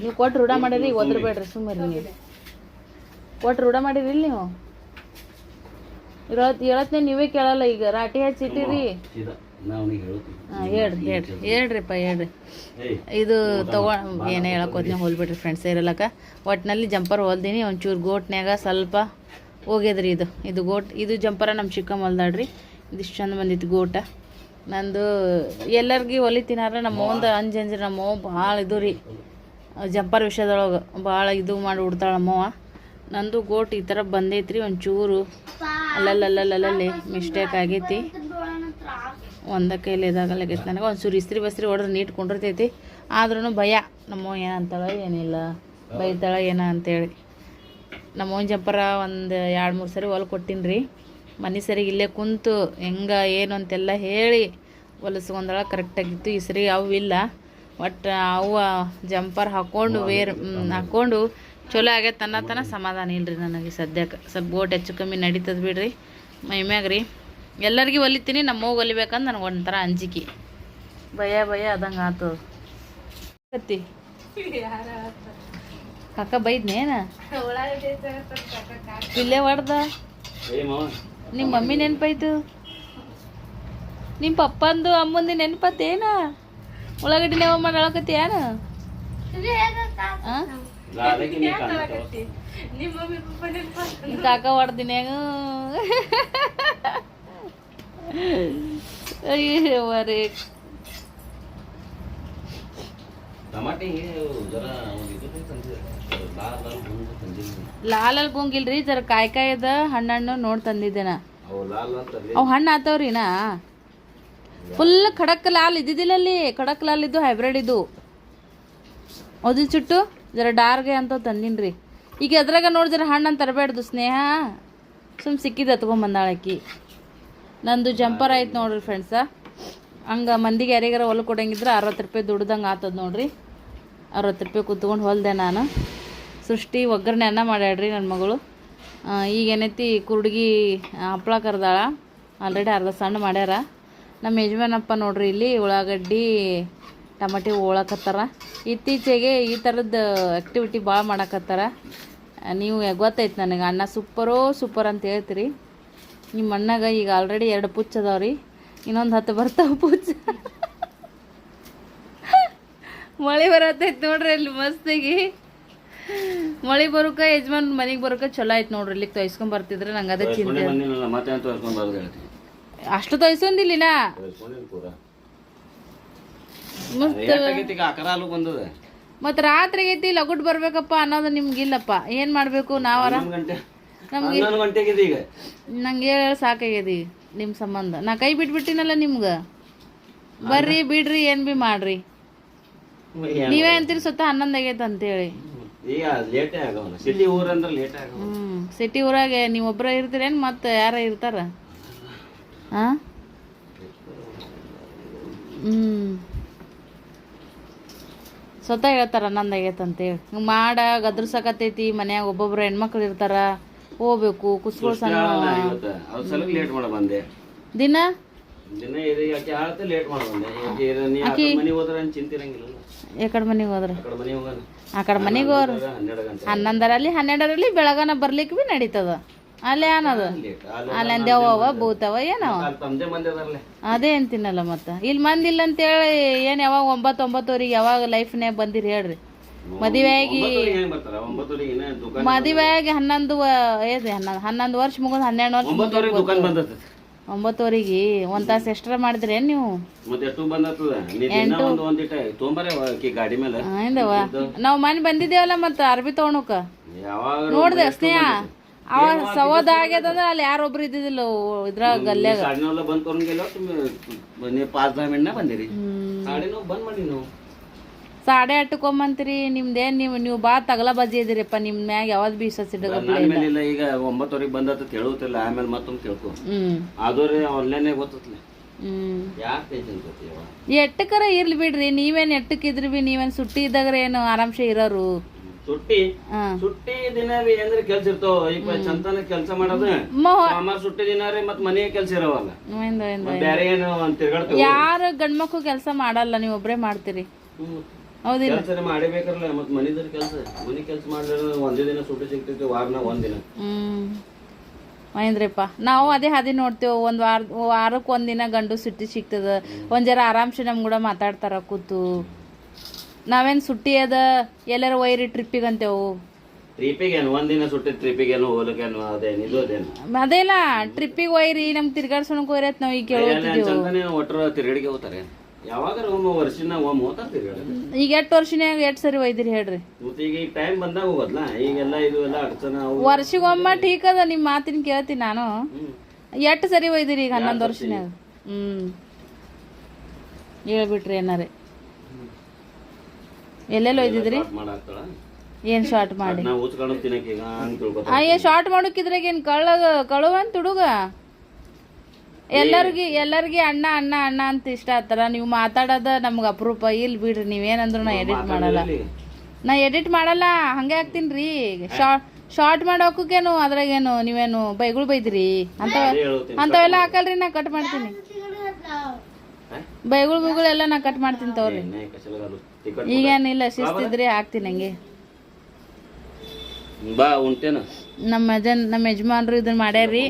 ನೀವು ಕೊಟ್ಟು ರೂಢ ಮಾಡಿರಿ ಈಗ ಒದ್ರಬೇಡ್ರಿ ಸುಮ್ಮನೆ ನೀವು. ಕೊಟ್ಟು ರೂಢ ಮಾಡಿರಿ ಇಲ್ಲಿ ನೀವು? ಇರೋತ್, ಹೇಳತ್ನೆ ನೀವೇ ಕೇಳಲ್ಲ ಈಗ. ರಾಟಿ ಹಚ್ಚಿಟ್ಟಿರಿ. ಹೇಳ್ರಿ ಹೇಳ್ರಿ. ಹೇಳ್ರಿಪ್ಪ ಹೇಳ್ರಿ. ಇದು ತಗೋ ಏನೇ ಹೇಳಕ್ ಹೋದ್ನಿ ಹೋಲ್ಬಿಡ್ರಿ ಫ್ರೆಂಡ್ಸ್ ಇರಲಕ್ಕ. ಒಟ್ಟಿನಲ್ಲಿ ಜಂಪರ್ ಹೊಲ್ದೀನಿ ಒಂಚೂರು ಗೋಟ್ನ್ಯಾಗ ಸ್ವಲ್ಪ ಹೋಗ್ಯದ್ರಿ ಇದು. ಇದು ಗೋಟ್ ಇದು ಜಂಪರ ನಮ್ಮ ಚಿಕ್ಕಮ್ಮ ಹೊಲ್ದಾಡ್ರಿ ಇದಿಷ್ಟು ಚಂದ ಬಂದಿತ್ತು ಗೋಟ ನಂದು ಎಲ್ಲರಿಗೂ ಹೊಲಿತೀನಾರ ನಮ್ಮ ಅವ್ವಂದು ಅಂಜಂಜ್ರಿ ಅಂಜ್ರಿ ನಮ್ಮ ಅವ್ವ ಭಾಳ ಇದು ರೀ. ಜಂಪರ್ ವಿಷಯದೊಳಗೆ ಭಾಳ ಇದು ಮಾಡಿ ಉಡ್ತಾಳೆ ನಮ್ಮವ್ವ ನಂದು ಗೋಟ್ ಈ ಥರ ಬಂದೈತ್ರಿ ಒಂಚೂರು. ಅಲ್ಲಲ್ಲಲ್ಲಲ್ಲಲ್ಲಿ ಮಿಸ್ಟೇಕ್ ಆಗೈತಿ. ಒಂದ ಕೈಲಿ ಇದಾಗಲಾಗೈತಿ ನನಗೆ ಒಂಚೂರು ಇಸ್ತ್ರಿ ಬಸ್ತ್ರಿ ಹೊಡೆದ್ರೆ ನೀಟ್ ಕೊಂಡಿರ್ತೈತಿ. ಆದ್ರೂ ಭಯ. ನಮ್ಮ ಏನಂತಾಳೆ ಏನಿಲ್ಲ. ಬೈತಾಳ ಏನ ಅಂತೇಳಿ. ನಮ್ಮ ಜಂಪರ ಒಂದು ಎರಡು ಮೂರು ಸರಿ ಹೊಲ ಕೊಟ್ಟಿನಿ ರೀ ಮನೆ ಸರಿಗೆ ಇಲ್ಲೇ ಕುಂತು ಹೆಂಗೆ ಏನು ಅಂತೆಲ್ಲ ಹೇಳಿ ಹೊಲಸ್ಕೊಂಡಳ ಕರೆಕ್ಟಾಗಿತ್ತು ಈ ಸರಿ ಅವು ಇಲ್ಲ. ಒಟ್ಟು ಅವು ಜಂಪರ್ ಹಾಕ್ಕೊಂಡು ವೇರ್ ಹಾಕ್ಕೊಂಡು ಚಲೋ ಆಗೈತೆ ತನ್ನ ತನ ಸಮಾಧಾನ ಇಲ್ಲರಿ ನನಗೆ ಸದ್ಯಕ್ಕೆ. ಸ್ವಲ್ಪ ಬೋಟ್ ಹೆಚ್ಚು ಕಮ್ಮಿ ನಡೀತದೆ ಬಿಡ್ರಿ. ಮೈಮ್ಯಾಗ ರೀ ಎಲ್ಲರಿಗೂ ಹೊಲಿತೀನಿ ನಮ್ಮವ್ವ ಒಲಿಬೇಕಂದ್ರೆ ನನಗೆ ಒಂಥರ ಅಂಜಿಕೆ. ಭಯ ಭಯ ಅದಂಗೆ ಆತು. ಕತ್ತಿ. ಕಾಕ ಬೈದ್ನೇನ ಇಲ್ಲೇ ಹೊಡ್ದ? ನಿಮ್ಮ ಮಮ್ಮಿ ನೆನಪಾಯ್ತು ನಿಮ್ಮ ಪಪ್ಪಂದು ಅಮ್ಮಂದು ನೆನಪತ್ತೇನ? ಉಳ್ಳಾಗಡ್ಡಿ ನೆವ ಮಾಡಿ ಏನು ಕಾಕ ಹೊಡ್ದಿನ್ಯಾಗ ಅಯ್ಯೋ हमारे ಟಮಾಟೆ ಜರ ಲಾಲ್ ಅಲ್ಲಿ ಗುಂಗಿಲ್ರಿ ಜರ ಕಾಯಿ ಕಾಯ್ದ ಹಣ್ಣು ನೋಡಿ ತಂದಿದ್ದೇನ. ಅವು ಹಣ್ಣು ಆತವ್ರಿ ನಾ. ಫುಲ್ ಖಡಕ್ ಲಾಲ್ ಇದ್ದಿದ್ದಿಲ್ಲ ಅಲ್ಲಿ ಖಡಕ್ ಲಾಲ್ ಇದ್ದು ಹೈಬ್ರಿಡ್ ಇದು ಅದು ಚುಟ್ಟು ಜರ ಡಾರ್ಗೆ ಅಂತ ತಂದಿನ್ರಿ. ಈಗ ಅದ್ರಾಗ ನೋಡಿ ಜರ ಅಂತ ತರಬೇಡ್ದು ಸ್ನೇಹ. ಸುಮ್ ಸಿಕ್ಕಿದ ತೊಗೊಂಬಂದಾಳಕಿ ನಂದು ಜಂಪರ್ ಆಯ್ತು ನೋಡ್ರಿ ಫ್ರೆಂಡ್ಸ ಹಂಗೆ ಮಂದಿಗೆ ಯಾರಿಗಾರ ಹೊಲ ಕೊಡಂಗಿದ್ರೆ ಅರವತ್ತು ರೂಪಾಯಿ ದುಡ್ದಂಗೆ ಆತದ ನೋಡ್ರಿ. ಅರವತ್ತು ರೂಪಾಯಿ ಕೂತ್ಕೊಂಡು ಹೊಲ್ದೆ ನಾನು. ಸೃಷ್ಟಿ ಒಗ್ಗರಣೆ ಅನ್ನ ಮಾಡ್ಯಾಡ್ರಿ ನನ್ನ ಮಗಳು. ಈಗ ಏನೈತಿ ಕುರುಡ್ಗಿ ಹಪ್ಪಳ ಕರ್ದಾಳ. ಆಲ್ರೆಡಿ ಅರ್ಧ ಸಣ್ಣ ಮಾಡ್ಯಾರ. ನಮ್ಮ ಯಜಮಾನಪ್ಪ ನೋಡ್ರಿ ಇಲ್ಲಿ ಉಳ್ಳಾಗಡ್ಡಿ, ಟಮಾಟಿ ಓಳಕತ್ತಾರ ಇತ್ತೀಚೆಗೆ ಈ ಥರದ್ದು ಆ್ಯಕ್ಟಿವಿಟಿ ಭಾಳ ಮಾಡಕತ್ತಾರ. ನೀವು ಗೊತ್ತೈತೆ ನನಗೆ. ಅಣ್ಣ ಸೂಪರೋ ಸೂಪರ್ ಅಂತ ಹೇಳ್ತೀರಿ. ನಿಮ್ಮ ಅಣ್ಣಗೆ ಈಗ ಆಲ್ರೆಡಿ ಎರಡು ಪುಚ್ಚ ಅದಾವ ರೀ. ಇನ್ನೊಂದು ಹತ್ತು ಬರ್ತಾವ ಪುಚ್ಚ. ಮಳೆ ಬರತೈತೆ ನೋಡ್ರಿ ಅಲ್ಲಿ ಮಸ್ತಿಗೆ. ಮಳೆ ಬರೋಕ ಯಜಮಾನ್ ಮನೆಗೆ ಬರೋಕ ಚಲೋ ಆಯ್ತು ನೋಡ್ರಿ ಇಲ್ಲಿ ತೊಯ್ಸ್ಕೊಂಡ್ ಬರ್ತಿದ್ರೆ ನಂಗೆ ಅದೇ ಚಿಂತೆ. ಅಷ್ಟು ತೊಯ್ಸೊಂದಿಲ್ಲ ಮತ್ತು ರಾತ್ರಿ ಐತಿ ಲಗುಟ್ ಬರ್ಬೇಕಪ್ಪ ಅನ್ನೋದು ನಿಮ್ಗಿಲ್ಲಪ್ಪ. ಏನು ಮಾಡಬೇಕು ನಾವರ ಹನ್ನೊಂದು ಈಗ. ನಂಗೆ ಹೇಳಿ ಸಾಕಾಗ್ಯದ ಈಗ ನಿಮ್ಮ ಸಂಬಂಧ. ನಾ ಕೈ ಬಿಟ್ಬಿಟ್ಟಿನಲ್ಲ ನಿಮ್ಗೆ? ಬರ್ರಿ ಬಿಡ್ರಿ ಏನು ಬಿ ಮಾಡ್ರಿ. ನೀವೇ ಅಂತೀರಿ ಸುತ್ತ ಹನ್ನೊಂದು ಆಗೈತೆ ಅಂತೇಳಿ. ಈಗ ಲೇಟೇ ಆಗವಲ್ಲ. ಸಿಟಿ ಊರಂದ್ರೆ ಲೇಟೇ ಆಗವ ಹ್ಞೂ ಸಿಟಿ ಊರಾಗೆ ನೀವು ಒಬ್ಬರ ಇರ್ತೀರೇನು ಮತ್ತೆ ಯಾರ ಇರ್ತಾರ? ಹಾಂ ಹ್ಞೂ ಸ್ವತಃ ಹೇಳ್ತಾರ ಹನ್ನೊಂದು ಆಗೈತೆ ಅಂತೇಳಿ. ಮಾಡ ಗದ್ರಸಕತ್ತೈತಿ ಮನ್ಯಾಗ ಒಬ್ಬೊಬ್ರು ಹೆಣ್ಮಕ್ಳು ಇರ್ತಾರ. ಹೋಗ್ಬೇಕು ಸಣ್ಣ ಬಂದೆ. ದಿನ? ಆ ಕಡೆ ಮನೆಗೆ ಹೋದ್ರೆ ಆ ಮನೆಗೆ ಹನ್ನೊಂದರಲ್ಲಿ ಹನ್ನೆರಡರಲ್ಲಿ ಬೆಳಗನ ಬರ್ಲಿಕ್ಕೆ ಬಿ ನಡೀತದ. ಅಲ್ಲೇ ಏನದು ಅಲ್ಲಿ ಅಂದೇವ ಭೂತವ ಏನವ ಅದೇ ಅಂತೀನಲ್ಲ ಮತ್ತೆ. ಇಲ್ಲಿ ಮಂದಿಲ್ಲ ಅಂತೇಳಿ ಏನು ಯಾವಾಗ ಒಂಬತ್ತು ಒಂಬತ್ತುವರೆಗೆ ಯಾವಾಗ ಲೈಫ್ನ್ಯಾಗ ಬಂದಿರಿ ಹೇಳ್ರಿ. ಮದುವೆ ಮದುವೆಯಾಗಿ ಒಂಬತ್ತುವರೆಗೆ ಹೆಂಗ್ ಬರ್ತಾರ? ಒಂಬತ್ತುವರೆಗೆ ಇನ್ನೇ ದುಕಾನ್ ಮದುವೆ ಆಗಿ ಹನ್ನೊಂದು ಹನ್ನೊಂದು ಹನ್ನೊಂದು ವರ್ಷ ಮುಗಿದ್ ಹನ್ನೆರಡು ವರ್ಷ ಒಂಬತ್ತುವರೆಗೆ ಒಂದ್ ತಾಸ ಎಕ್ಸ್ಟ್ರಾ ಮಾಡಿದ್ರಿ ನೀವು? ನಾವ್ ಮನೆ ಬಂದಿದ್ದೇವಲ್ಲ ಮತ್ತೆ ಅರ್ಬಿ ತೊಗೊಳಕ ನೋಡ್ದೆ ಸ್ನೇಹ. ಅವ ಸವದ ಆಗ್ಯದಂದ್ರ ಅಲ್ಲಿ ಯಾರೊಬ್ರು ಇದ್ದಿದ್ದಿಲ್ಲ ಇದ್ರ ಗಲ್ಯಾಗ ಬಂದ್ರಿ. ಬಂದ್ ನೀವು. ಬಂದಿರಿ ಸಾಡಿನೂ ಬಂದ್ ಮಾಡಿ ನಾವು ಸಾಡೆ ಅಟ್ಟಕೊಂಬಂತೀರಿ ನಿಮ್ದೇನ್ ನೀವು ನೀವು ಬಾ ತಗಲ ಬಜಿ ಇದೀರಪ್ಪ ನಿಮ್ ಮ್ಯಾಗ ಯಾವ್ದು ಬೀಸ ಸಿಡಗ ನನ್ನ ಇಲ್ಲ ಈಗ. ಒಂಬತ್ತುವರೆಗೆ ಬಂದತ್ತ ಹೇಳುತ್ತಿಲ್ಲ ಆಮೇಲೆ ಮತ್ತೊಂದು ಕೇಳ್ಕೊ ಆದ್ರೆ ಆನ್ಲೈನ್ ಗೊತ್ತತ್ಲೆ. ತಗೋತೀವ ಎಟ್ಟಕರ ಇರ್ಲಿ ಬಿಡ್ರಿ ನೀವೇನ್ ಎಟ್ಟಕ್ಕಿದ್ರಿ ಬಿ ನೀವೇನ್ ಸುಟ್ಟಿ ಇದ್ದಾಗ್ರ ಏನು ಆರಾಮ್ಸೆ ಇರೋರು? ಸುಟ್ಟಿ? ಹಾ. ಸುಟ್ಟಿ ದಿನ ರೀ ಅಂದ್ರೆ ಕೆಲ್ಸ ಇರ್ತಾವ? ಈಗ ಚಂತನ ಕೆಲಸ ಮಾಡೋದು? ಸೋಮವಾರ ಸುಟ್ಟಿ ದಿನ ರೀ ಮತ್ ಮನೆಗೆ ಕೆಲ್ಸ ಇರವಲ್ಲ. ಇಂದ ಇಂದ ಮತ್ತ್ ಬ್ಯಾರೆ ಏನು ಒಂದ್ ಯಾರು ಗಂಡ್ಮಕ್ಳು ಕೆಲ್ಸ ಮಾಡಲ್ಲ ನೀವು ಒಬ್ರೇ ಮಾಡ್ತೀರಿ. ಹೌದಿಲ್ಲ. ಕೆಲಸ ಮಾಡಬೇಕಲ್ಲ ಮತ್ತೆ ಮನಿದ್ರ ಕೆಲಸ. ಮನಿ ಕೆಲಸ ಮಾಡಿದ್ರೆ ಒಂದೇ ದಿನ ಸುಟ್ಟಿ ಸಿಗ್ತೈತಿ ವಾರನ ಒಂದಿನ ದಿನ. ಹ್ಮ್. ಮಹೇಂದ್ರಪ್ಪ ನಾವು ಅದೇ ಹಾದಿ ನೋಡ್ತೇವೆ ಒಂದು ವಾರ ವಾರಕ್ಕೆ ಒಂದಿನ ಗಂಡು ಸುಟ್ಟಿ ಸಿಗ್ತದ. ಒಂದ್ ಜರ ಆರಾಮ್ಸೆ ನಮ್ ಕೂಡ ಮಾತಾಡ್ತಾರ ಕೂತು. ನಾವೇನ್ ಸುಟ್ಟಿ ಅದ? ಎಲ್ಲರ ವೈರಿ ಟ್ರಿಪ್ಪಿಗೆ ಅಂತೇವು. ಟ್ರಿಪಿಗೆ ಒಂದಿನ ಒಂದ್ ಸುಟ್ಟಿ ಟ್ರಿಪಿಗೆ ಏನು ಹೋಗ್ಲಿಕ್ಕೇನು ಅದೇನು ಇದು ಅದೇನು? ಅದೇಲ್ಲ ಟ್ರಿಪ್ಪಿಗೆ ಒಯ್ರಿ ನಮ್ಗೆ ತಿರ್ಗಾಡ್ಸೋಣಕ್ ಒಯ್ರತ್ ನಾವು ಈಗ ಕೇಳೋದು ಒಟ್ಟರ ತಿರುಗಡಿಗೆ ಹೋಗ್ತಾರೆ? ಯಾವಾಗಾರ ಒಮ್ಮೆ ವರ್ಷನ ಒಮ್ಮೆ ಹೋಗ್ತಾರೆ ತಿರುಗಾಡಿಗೆ ಈಗ ಎಷ್ಟು ವರ್ಷನ್ಯಾಗ ಎಷ್ಟು ಸರಿ ಒಯ್ದಿರಿ ಹೇಳ್ರಿ? ಮತ್ತೆ ಈಗ ಈಗ ಟೈಮ್ ಬಂದಾಗ ಹೋಗೋದ್ಲ? ಈಗೆಲ್ಲ ಇದು ಎಲ್ಲ ಅಡಚಣ ಅವು ವರ್ಷಗೊಮ್ಮ ಠೀಕ್ ಅದ ನಿಮ್ಮ ಮಾತಿನ ಕೇಳ್ತೀನಿ ನಾನು. ಎಷ್ಟು ಸರಿ ಒಯ್ದಿರಿ ಈಗ ಹನ್ನೊಂದು ವರ್ಷನ್ಯಾಗ? ಹ್ಮ್. ಹೇಳ್ಬಿಟ್ರಿ ಏನಾರೆ. ಎಲ್ಲೆಲ್ಲಿ ಒಯ್ದಿದ್ರಿ? ಮಾಡಾಕ್ತಾಳ? ಏನ್ ಶಾರ್ಟ್ ಮಾಡಿ? ನಾವು ತಿನ್ನಕ್ಕೆ ಈಗ ಅಯ್ಯ ಶಾರ್ಟ್ ಮಾಡೋಕಿದ್ರಾಗ ಏನ್ ಕಳ್ಳಗ ಕಳುವಂತ ಹುಡುಗ? ಎಲ್ಲರಿಗೆ ಎಲ್ಲರಿಗೆ ಅಣ್ಣ ಅಣ್ಣ ಅಣ್ಣ ಅಂತ ಇಷ್ಟ ಆತರ ನೀವು ಮಾತಾಡೋದ ನಮ್ಗೆ ಅಪರೂಪ. ಇಲ್ಲಿ ಬಿಡ್ರಿ ನೀವೇನಂದ್ರು ನಾ ಎಡಿಟ್ ಮಾಡಲ್ಲ. ನಾ ಎಡಿಟ್ ಮಾಡಲ್ಲ ಹಂಗೆ ಹಾಕ್ತೀನಿ ಶಾರ್ಟ್ ಶಾರ್ಟ್ ಮಾಡೋಕೇನು ಅದ್ರಾಗೇನು ನೀವೇನು ಬೈಗಳು ಬೈದ್ರಿ? ಅಂತ ಅಂತವೆಲ್ಲ ಹಾಕಲ್ರಿ ನಾ ಕಟ್ ಮಾಡ್ತೀನಿ. ಬೈಗಳು ಬೈಗಳು ಎಲ್ಲ ನಾ ಕಟ್ ಮಾಡ್ತೀನಿ ತಗೋರಿ. ಈಗೇನಿಲ್ಲ ಶಿಸ್ತಿದ್ರಿ ಹಾಕ್ತೀನಿ ಹಂಗೆ. ಬಾ ಉಂಟೇನ? ನಮ್ಮ ಯಜನ್ ನಮ್ಮ ಯಜಮಾನ್ರು ಇದನ್ನ ಮಾಡ್ಯಾರ್ರಿ.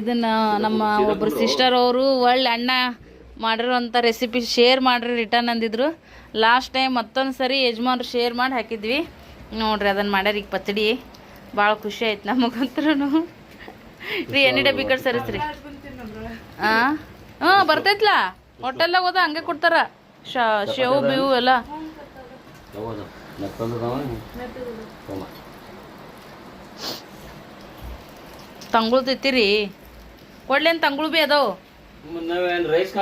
ಇದನ್ನ ನಮ್ಮ ಒಬ್ರು ಸಿಸ್ಟರ್ ಅವರು ಒಳ್ಳೆ ಅಣ್ಣ ಮಾಡಿರೋಂಥ ರೆಸಿಪಿ ಶೇರ್ ಮಾಡ್ರಿ ರಿಟರ್ನ್ ಅಂದಿದ್ರು. ಲಾಸ್ಟ್ ಟೈಮ್ ಮತ್ತೊಂದು ಸರಿ ಯಜಮಾನ್ರು ಶೇರ್ ಮಾಡಿ ಹಾಕಿದ್ವಿ. ನೋಡ್ರಿ ಅದನ್ನು ಮಾಡ್ಯಾರ ಈಗ ಪಚಡಿ ಭಾಳ ಖುಷಿ ಆಯ್ತು ನಮಗಂತ್ರೂ ರೀ ಎಣ್ಣೆ ಡಬ್ಬಿ ಕಟ್ ಸರಿಸ್ರಿ. ಹಾಂ ಹಾಂ ಬರ್ತೈತ್ಲ? ಹೋಟೆಲ್ದಾಗ ಹೋದ ಹಂಗೆ ಕೊಡ್ತಾರ. ಶಾ ಶೇವು ಬೇವು ಎಲ್ಲ ಯಾವಾಗ ಮತ್ತೊಂದದವ ತೊಂಬ ತಂಗುಳು ತಿತ್ತೀರಿ? ಕೊಡ್ಲೇನು ತಂಗುಳು ಬಿ ಅದಾವು. ನಾವೇನ್ ರೈಸ್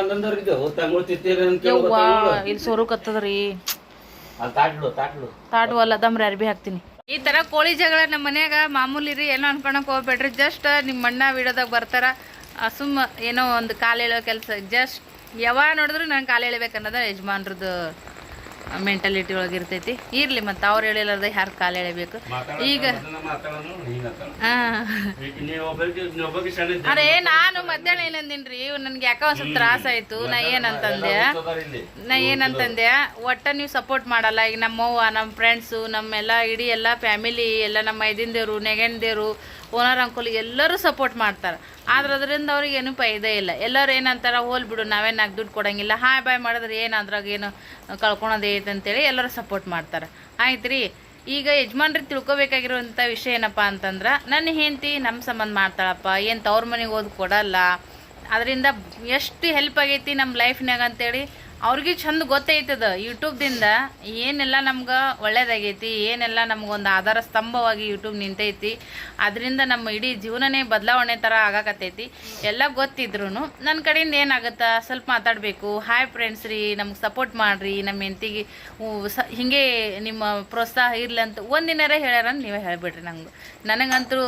ತಂಗಳು ತಿತ್ತೀರಿ ಅಂತ ಇಲ್ಲಿ ಸೋರುಕತ್ತದ್ರಿ ತಾಟ್ಲು ತಾಟ್ಲು. ತಾಟು ಅಲ್ಲ ದಮ್ರಿ ಅರ್ಬಿ ಹಾಕ್ತೀನಿ. ಈ ತರ ಕೋಳಿ ಜಗಳ ನಮ್ಮ ಮನ್ಯಾಗ ಮಾಮೂಲಿ ರೀ ಏನೋ ಅನ್ಕೊಳಕ್ ಹೋಗ್ಬೇಡ್ರಿ. ಜಸ್ಟ್ ನಿಮ್ಮ ಅಣ್ಣ ವಿಡಿಯೋದಾಗ ಬರ್ತಾರ. ಸುಮ್ಮ ಏನೋ ಒಂದು ಕಾಲು ಎಳೆಯೋ ಕೆಲಸ. ಜಸ್ಟ್ ಯಾವಾಗ ನೋಡಿದ್ರು ನಂಗೆ ಕಾಲು ಎಳಿಬೇಕು ಅನ್ನೋದ ಯಜಮಾನ್ರದ್ದು ಮೆಂಟಾಲಿಟಿ ಒಳಗೆ ಇರ್ತೈತಿ. ಇರ್ಲಿ ಮತ್ತೆ ಅವ್ರು ಹೇಳಿಲ್ಲದ ಯಾರು ಕಾಲು ಎಳಿಬೇಕು. ಈಗ ಅರೆ ನಾನು ಮಧ್ಯಾಹ್ನ ಏನಂದಿನ್ರಿ? ನನ್ಗೆ ಯಾಕೋ ಒಂದ್ ಸ್ವಲ್ಪ ತ್ರಾಸ ಆಯ್ತು. ನಾ ಏನಂತಂದೆ? ನಾ ಏನಂತಂದೆ? ಒಟ್ಟ ನೀವು ಸಪೋರ್ಟ್ ಮಾಡಲ್ಲ. ಈಗ ನಮ್ಮವ್ವ ನಮ್ಮ ಫ್ರೆಂಡ್ಸು ನಮ್ಮೆಲ್ಲ ಇಡೀ ಎಲ್ಲ ಫ್ಯಾಮಿಲಿ ಎಲ್ಲ ನಮ್ಮ ಮೈದಿಂದೇರು ನೆಗಣ್ದೇರು ಓನರ್ ಅಂಕಲ್ ಎಲ್ಲರೂ ಸಪೋರ್ಟ್ ಮಾಡ್ತಾರೆ. ಆದ್ರೆ ಅದರಿಂದ ಅವ್ರಿಗೆ ಏನು ಫೈದೆ ಇಲ್ಲ. ಎಲ್ಲರೂ ಏನಂತಾರ, ಹೋಲ್ ಬಿಡು ನಾವೇನು ನಾಲ್ಕು ದುಡ್ಡು ಕೊಡಂಗಿಲ್ಲ. ಹಾಯ್, ಬಾಯ್ ಮಾಡಿದ್ರೆ ಏನು ಅದ್ರಾಗ ಏನು ಕಳ್ಕೊಳೋದು ಅಂತೇಳಿ ಎಲ್ಲರೂ ಸಪೋರ್ಟ್ ಮಾಡ್ತಾರೆ. ಆಯ್ತು ರೀ ಈಗ ಯಜಮಾನ್ರಿಗೆ ತಿಳ್ಕೊಬೇಕಾಗಿರುವಂಥ ವಿಷಯ ಏನಪ್ಪ ಅಂತಂದ್ರೆ, ನನ್ನ ಹೆಂಡತಿ ನಮ್ಮ ಸಂಬಂಧ ಮಾಡ್ತಾಳಪ್ಪ, ಏನು ತವ್ರ ಮನೆಗೆ ಓದಿ ಕೊಡಲ್ಲ. ಅದರಿಂದ ಎಷ್ಟು ಹೆಲ್ಪ್ ಆಗೈತಿ ನಮ್ಮ ಲೈಫ್ನಾಗ ಅಂತೇಳಿ ಅವ್ರಿಗೆ ಚಂದ ಗೊತ್ತೈತದ ಯೂಟ್ಯೂಬ್ದಿಂದ, ಏನೆಲ್ಲ ನಮ್ಗೆ ಒಳ್ಳೇದಾಗೈತಿ, ಏನೆಲ್ಲ ನಮ್ಗೊಂದು ಆಧಾರ ಸ್ತಂಭವಾಗಿ ಯೂಟ್ಯೂಬ್ ನಿಂತೈತಿ, ಅದರಿಂದ ನಮ್ಮ ಇಡೀ ಜೀವನನೇ ಬದಲಾವಣೆ ಥರ ಆಗಾಕತ್ತೈತಿ. ಎಲ್ಲ ಗೊತ್ತಿದ್ರು ನನ್ನ ಕಡೆಯಿಂದ ಏನಾಗುತ್ತಾ, ಸ್ವಲ್ಪ ಮಾತಾಡಬೇಕು. ಹಾಯ್ ಫ್ರೆಂಡ್ಸ್ ರೀ, ನಮ್ಗೆ ಸಪೋರ್ಟ್ ಮಾಡಿರಿ ನಮ್ಮ ಹೆಂಡತಿಗೆ ಸ, ಹಿಂಗೆ ನಿಮ್ಮ ಪ್ರೋತ್ಸಾಹ ಇರಲಿ ಅಂತ ಒಂದಿನರೇ ಹೇಳ್ಯಾರ ನೀವೇ ಹೇಳ್ಬಿಡ್ರಿ ನಂಗೆ. ನನಗಂತೂ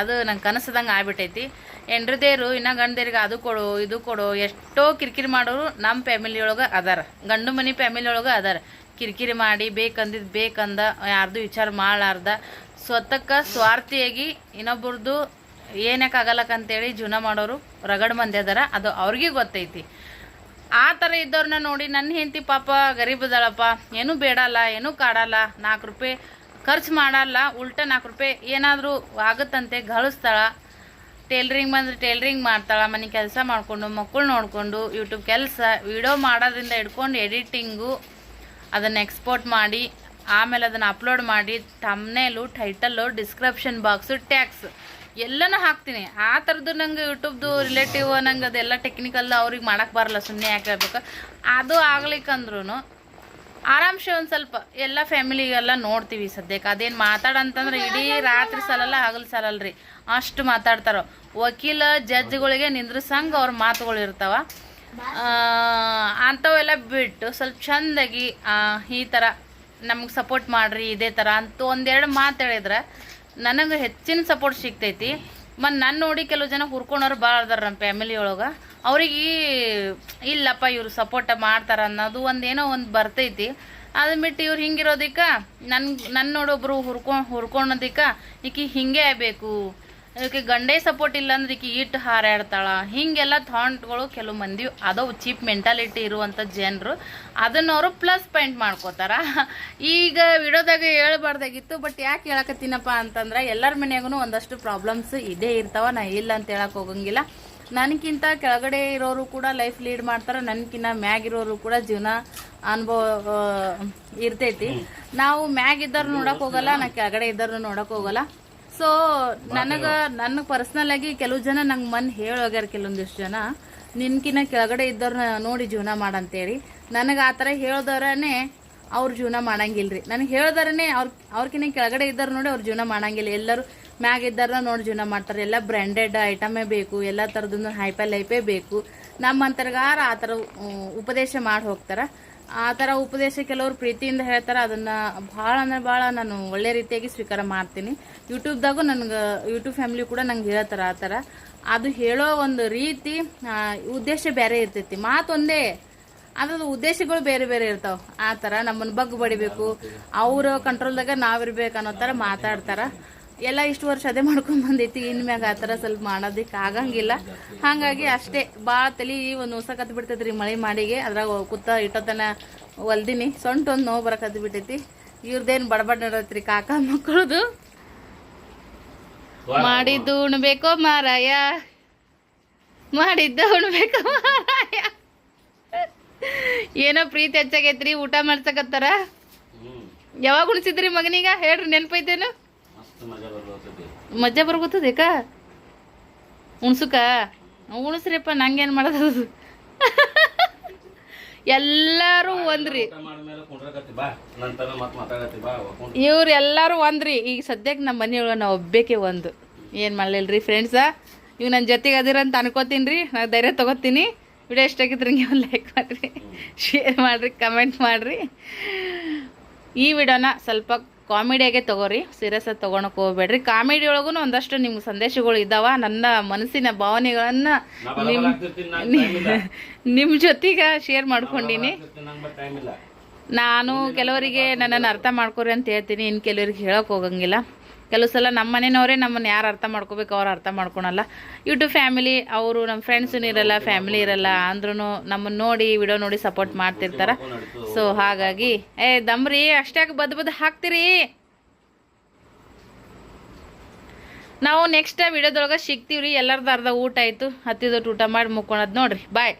ಅದು ನಂಗೆ ಕನಸದಂಗೆ ಆಗ್ಬಿಟ್ಟೈತಿ. ಹೆಂಡ್ರದೇರು ಇನ್ನು ಗಂಡದೇರಿಗೆ ಅದು ಕೊಡು, ಇದು ಕೊಡು, ಎಷ್ಟೋ ಕಿರಿಕಿರಿ ಮಾಡೋರು ನಮ್ಮ ಫ್ಯಾಮಿಲಿ ಒಳಗೆ ಅದಾರ. ಗಂಡು ಮನೆ ಫ್ಯಾಮಿಲಿ ಒಳಗೆ ಅದಾರ. ಕಿರಿಕಿರಿ ಮಾಡಿ ಬೇಕಂದಿದ್ದು ಬೇಕಂದ, ಯಾರ್ದು ವಿಚಾರ ಮಾಡಲಾರ್ದ ಸ್ವತಕ್ಕ ಸ್ವಾರ್ಥಿಯಾಗಿ ಇನ್ನೊಬ್ರದ್ದು ಏನಕ್ಕೆ ಆಗಲ್ಲಕ್ಕಂತೇಳಿ ಜೀವನ ಮಾಡೋರು ರಗಡ್ ಮಂದಿ ಅದಾರ. ಅದು ಅವ್ರಿಗೆ ಗೊತ್ತೈತಿ. ಆ ಥರ ಇದ್ದವ್ರನ್ನ ನೋಡಿ ನನ್ನ ಹೆಂಡತಿ ಪಾಪ ಗರೀಬ್ ಅದಾಳಪ್ಪ, ಏನೂ ಬೇಡಲ್ಲ, ಏನೂ ಕಾಡಲ್ಲ ನಾಲ್ಕು ರೂಪಾಯಿ ಖರ್ಚು ಮಾಡಲ್ಲ, ಉಲ್ಟ ನಾಲ್ಕು ರೂಪಾಯಿ ಏನಾದರೂ ಆಗುತ್ತಂತೆ ಗಳಿಸ್ತಾಳೆ ಟೇಲ್ರಿಂಗ್ ಬಂದರೆ ಟೇಲ್ರಿಂಗ್ ಮಾಡ್ತಾಳೆ, ಮನೆ ಕೆಲಸ ಮಾಡಿಕೊಂಡು, ಮಕ್ಕಳು ನೋಡಿಕೊಂಡು ಯೂಟ್ಯೂಬ್ ಕೆಲಸ ವಿಡಿಯೋ ಮಾಡೋದ್ರಿಂದ ಹಿಡ್ಕೊಂಡು ಎಡಿಟಿಂಗು ಅದನ್ನು ಎಕ್ಸ್ಪೋರ್ಟ್ ಮಾಡಿ, ಆಮೇಲೆ ಅದನ್ನು ಅಪ್ಲೋಡ್ ಮಾಡಿ thumbnail title description box tags ಎಲ್ಲನೂ ಹಾಕ್ತೀನಿ. ಆ ಥರದ್ದು ನಂಗೆ ಯೂಟ್ಯೂಬ್ದು ರಿಲೇಟಿವ್ ನಂಗೆ ಅದೆಲ್ಲ ಟೆಕ್ನಿಕಲ್ ಅವ್ರಿಗೆ ಮಾಡೋಕ್ಕೆ ಬರಲ್ಲ ಸುಮ್ಮನೆ ಯಾಕೆ ಹೇಳ್ಬೇಕು? ಅದು ಆಗ್ಲಿಕ್ಕಂದ್ರೂ ಆರಾಮ್ಸೆ ಒಂದು ಸ್ವಲ್ಪ ಎಲ್ಲ ಫ್ಯಾಮಿಲಿಗೆಲ್ಲ ನೋಡ್ತೀವಿ ಸದ್ಯಕ್ಕೆ. ಅದೇನು ಮಾತಾಡಂತಂದ್ರೆ ಇಡೀ ರಾತ್ರಿ ಸಲಲ್ಲ, ಹಗಲು ಸಲಲ್ರಿ. ಅಷ್ಟು ಮಾತಾಡ್ತಾರ. ವಕೀಲ ಜಡ್ಜ್ಗಳಿಗೆ ನಿಂದ್ರಿಸಂಗೆ ಅವ್ರ ಮಾತುಗಳು ಇರ್ತಾವ. ಅಂಥವೆಲ್ಲ ಬಿಟ್ಟು ಸ್ವಲ್ಪ ಚಂದಾಗಿ ಈ ಥರ ನಮ್ಗೆ ಸಪೋರ್ಟ್ ಮಾಡ್ರಿ, ಇದೇ ಥರ ಅಂತ ಒಂದೆರಡು ಮಾತು ಹೇಳಿದ್ರೆ ನನಗೆ ಹೆಚ್ಚಿನ ಸಪೋರ್ಟ್ ಸಿಗ್ತೈತಿ. ಮತ್ತು ನನ್ನ ನೋಡಿ ಕೆಲವು ಜನ ಹುರ್ಕೊಂಡವ್ರು ಭಾಳ ಅದಾರ ನಮ್ಮ ಫ್ಯಾಮಿಲಿ ಒಳಗೆ ಅವ್ರಿಗೆ ಇಲ್ಲಪ್ಪ ಇವರು ಸಪೋರ್ಟ ಮಾಡ್ತಾರ ಅನ್ನೋದು ಒಂದೇನೋ ಒಂದು ಬರ್ತೈತಿ. ಅದನ್ನ ಬಿಟ್ಟು ಇವ್ರು ಹಿಂಗಿರೋದಿಕ್ಕ ನನ್ನ ನನ್ನ ನೋಡೊಬ್ರು ಹುರ್ಕೊ, ಹುರ್ಕೊಳೋದಿಕ್ಕ, ಈಕಿ ಹಿಂಗೆ ಬೇಕು ಈಕೆ ಗಂಡೇ ಸಪೋರ್ಟ್ ಇಲ್ಲ ಅಂದ್ರೆ ಈಕಿ ಇಟ್ಟು ಹಾರಾಡ್ತಾಳ. ಹಿಂಗೆಲ್ಲ ಥಾಟ್ಗಳು ಕೆಲವು ಮಂದಿ ಅದವು ಚೀಪ್ ಮೆಂಟಾಲಿಟಿ ಇರುವಂಥ ಜನರು. ಅದನ್ನ ಅವರು ಪ್ಲಸ್ ಪಾಯಿಂಟ್ ಮಾಡ್ಕೋತಾರ. ಈಗ ವಿಡಿಯೋದಾಗ ಹೇಳ್ಬಾರ್ದಾಗಿತ್ತು ಬಟ್ ಯಾಕೆ ಹೇಳಕತ್ತೀನಪ್ಪ ಅಂತಂದ್ರೆ ಎಲ್ಲರ ಮನ್ಯಾಗೂ ಒಂದಷ್ಟು ಪ್ರಾಬ್ಲಮ್ಸ್ ಇದೇ ಇರ್ತಾವ, ನಾ ಇಲ್ಲ ಅಂತ ಹೇಳಕ್ಕೆ ಹೋಗಂಗಿಲ್ಲ. ನನಗಿಂತ ಕೆಳಗಡೆ ಇರೋರು ಕೂಡ ಲೈಫ್ ಲೀಡ್ ಮಾಡ್ತಾರೆ ನನಗಿನ್ನ ಮ್ಯಾಗಿರೋರು ಕೂಡ ಜೀವನ ಅನುಭವ ಇರ್ತೈತಿ. ನಾವು ಮ್ಯಾಗ್ ಇದ್ದವ್ರು ನೋಡಕ್ ಹೋಗಲ್ಲ ನಾ ಕೆಳಗಡೆ ಇದ್ದಾರು ನೋಡಕ್ ಹೋಗಲ್ಲ. ಸೊ ನನಗ ನನ್ನ ಪರ್ಸ್ನಲ್ ಆಗಿ ಕೆಲವು ಜನ ನಂಗೆ ಮನ್ ಹೇಳೋಗ್ಯಾರ ಕೆಲವೊಂದಿಷ್ಟು ಜನ. ನಿನ್ಕಿನ್ನ ಕೆಳಗಡೆ ಇದ್ದವ್ರನ್ನ ನೋಡಿ ಜೀವನ ಮಾಡಂತೇಳಿ. ನನಗೆ ಆ ಥರ ಹೇಳ್ದವ್ರೇ ಅವ್ರ ಜೀವನ ಮಾಡಂಗಿಲ್ರಿ. ನನಗೆ ಹೇಳ್ದಾರನೇ ಅವ್ರ ಅವ್ರಕಿನ್ನ ಕೆಳಗಡೆ ಇದ್ದವ್ರು ನೋಡಿ ಅವ್ರ ಜೀವನ ಮಾಡಂಗಿಲ್ಲ. ಎಲ್ಲರೂ ಮ್ಯಾಗ ಇದ್ದಾರ ನೋಡಿ ಜೀವನ ಮಾಡ್ತಾರೆ. ಎಲ್ಲ ಬ್ರ್ಯಾಂಡೆಡ್ ಐಟಮೇ ಬೇಕು, ಎಲ್ಲ ಥರದ್ದು ಹೈಪೈ ಲೈಫೇ ಬೇಕು. ನಮ್ಮಂತರ್ಗಾರ ಆ ಥರ ಉಪದೇಶ ಮಾಡಿ ಹೋಗ್ತಾರೆ. ಆ ಥರ ಉಪದೇಶ ಕೆಲವರು ಪ್ರೀತಿಯಿಂದ ಹೇಳ್ತಾರೆ. ಅದನ್ನು ಭಾಳ ಅಂದ್ರೆ ಭಾಳ ನಾನು ಒಳ್ಳೆ ರೀತಿಯಾಗಿ ಸ್ವೀಕಾರ ಮಾಡ್ತೀನಿ. ಯೂಟ್ಯೂಬ್ದಾಗೂ ನನಗೆ ಯೂಟ್ಯೂಬ್ ಫ್ಯಾಮಿಲಿ ಕೂಡ ನಂಗೆ ಹೇಳ್ತಾರೆ ಆ ಥರ. ಅದು ಹೇಳೋ ಒಂದು ರೀತಿ ಉದ್ದೇಶ ಬೇರೆ ಇರ್ತೈತಿ. ಮಾತೊಂದೇ ಅದ್ರದ್ದು ಉದ್ದೇಶಗಳು ಬೇರೆ ಬೇರೆ ಇರ್ತಾವ. ಆ ಥರ ನಮ್ಮನ್ನು ಬಗ್ಗು ಬಡಿಬೇಕು. ಅವ್ರ ಕಂಟ್ರೋಲ್ದಾಗ ನಾವಿರ್ಬೇಕು ಅನ್ನೋ ಥರ ಮಾತಾಡ್ತಾರ. ಎಲ್ಲ ಇಷ್ಟು ವರ್ಷ ಅದೇ ಮಾಡ್ಕೊಂಡ್ ಬಂದೈತಿ ಇನ್ಮ್ಯಾಗ ಆ ಥರ ಸ್ವಲ್ಪ ಮಾಡೋದಕ್ಕೆ ಆಗಂಗಿಲ್ಲ. ಹಾಗಾಗಿ ಅಷ್ಟೇ ಭಾಳ ತಲೆ ಒಂದು ಹೊಸ ಕತ್ ಬಿಡ್ತೈತ್ರಿ ಮಳೆ ಮಾಡಿಗೆ ಅದ್ರಾಗ ಕುತ್ತ ಇಟ್ಟೋತನ ಹೊಲ್ದಿನಿ. ಸೊಂಟ ಒಂದು ನೋವು ಬರಕತ್ ಬಿಟ್ಟೈತಿ. ಇವ್ರದ್ದೇನು ಬಡಬಡ್ ನಡತ್ರಿ ಕಾಕ ಮಕ್ಕಳದು ಮಾಡಿದ್ದು ಉಣ್ಬೇಕೋ ಮಾರಾಯ. ಮಾಡಿದ್ದು ಉಣ್ಬೇಕೋ ಮಾರಾಯ. ಏನೋ ಪ್ರೀತಿ ಹೆಚ್ಚಾಗೈತ್ರಿ ಊಟ ಮಾಡ್ಸಕತ್ತಾರ? ಯಾವಾಗ ಉಣಿಸಿದ್ರಿ ಮಗನಿಗ? ಹೇಳ್ರಿ ನೆನಪೈತೇನು? ಮಜಾ ಬರ್ಬೋತದೆ ಕಾ ಉಣ್ಸುಕ? ಉಣಿಸ್ರಿಪ್ಪ ನಂಗೇನು ಮಾಡೋದು? ಎಲ್ಲರೂ ಒಂದ್ರಿ. ಇವ್ರು ಎಲ್ಲರೂ ಒಂದ್ರಿ. ಈಗ ಸದ್ಯಕ್ಕೆ ನಮ್ಮ ಮನೆಯೊಳಗೆ ನಾವು ಒಬ್ಬೇಕೆ ಒಂದು. ಏನು ಮಾಡಲಿಲ್ರಿ ಫ್ರೆಂಡ್ಸ ಇವ್ ನನ್ನ ಜೊತೆಗೆ ಅದಿರ ಅಂತ ಅನ್ಕೋತೀನಿ ರೀ ನಾನು ಧೈರ್ಯ ತೊಗೋತೀನಿ. ವಿಡಿಯೋ ಇಷ್ಟ ಆಗಿದ್ರೆ ಹಿಂಗೆ ಒಂದು ಲೈಕ್ ಮಾಡಿರಿ. ಶೇರ್ ಮಾಡಿರಿ ಕಮೆಂಟ್ ಮಾಡಿರಿ. ಈ ವಿಡಿಯೋನ ಸ್ವಲ್ಪ ಕಾಮಿಡಿಯಾಗೆ ತಗೋರಿ ಸೀರಿಯಸ್ ಆಗಿ ತೊಗೊಳಕ್ಕೆ ಹೋಗ್ಬೇಡ್ರಿ ಕಾಮಿಡಿ ಒಳಗೂ ಒಂದಷ್ಟು ನಿಮ್ಮ ಸಂದೇಶಗಳು ಇದ್ದಾವ ನನ್ನ ಮನಸ್ಸಿನ ಭಾವನೆಗಳನ್ನು ನಿಮ್ಮ. ನಿಮ್ಮ ಜೊತೆಗೆ ಶೇರ್ ಮಾಡ್ಕೊಂಡಿನಿ. ನಾನು ಕೆಲವರಿಗೆ ನನ್ನನ್ನು ಅರ್ಥ ಮಾಡ್ಕೊರಿ ಅಂತ ಹೇಳ್ತೀನಿ ಇನ್ನು ಕೆಲವರಿಗೆ ಹೇಳೋಕೆ ಹೋಗಂಗಿಲ್ಲ ಕೆಲವು ಸಲ ನಮ್ಮ ಮನೆಯವರೇ ನಮ್ಮನ್ನು ಯಾರು ಅರ್ಥ ಮಾಡ್ಕೋಬೇಕು ಅವ್ರು ಅರ್ಥ ಮಾಡ್ಕೊಳಲ್ಲ. ಯೂಟ್ಯೂಬ್ ಫ್ಯಾಮಿಲಿ ಅವರು ನಮ್ಮ ಫ್ರೆಂಡ್ಸೂ ಇರಲ್ಲ ಫ್ಯಾಮಿಲಿ ಇರಲ್ಲ ಅಂದ್ರೂ ನಮ್ಮನ್ನು ನೋಡಿ ವಿಡಿಯೋ ನೋಡಿ ಸಪೋರ್ಟ್ ಮಾಡ್ತಿರ್ತಾರೆ. ಸೊ ಹಾಗಾಗಿ, ಏ, ದಮ್ರಿ, ಅಷ್ಟೇ ಬದ್ ಬದ್ ಹಾಕ್ತೀರಿ? ನಾವು ನೆಕ್ಸ್ಟ್ ವಿಡಿಯೋದೊಳಗೆ ಸಿಗ್ತೀವಿ ರೀ ಎಲ್ಲರದ್ದು ಅರ್ಧ ಊಟ ಆಯಿತು. ಹತ್ತಿದೊಟ್ಟು ಊಟ ಮಾಡಿ ಮುಕ್ಕೊಳೋದು ನೋಡ್ರಿ. ಬಾಯ್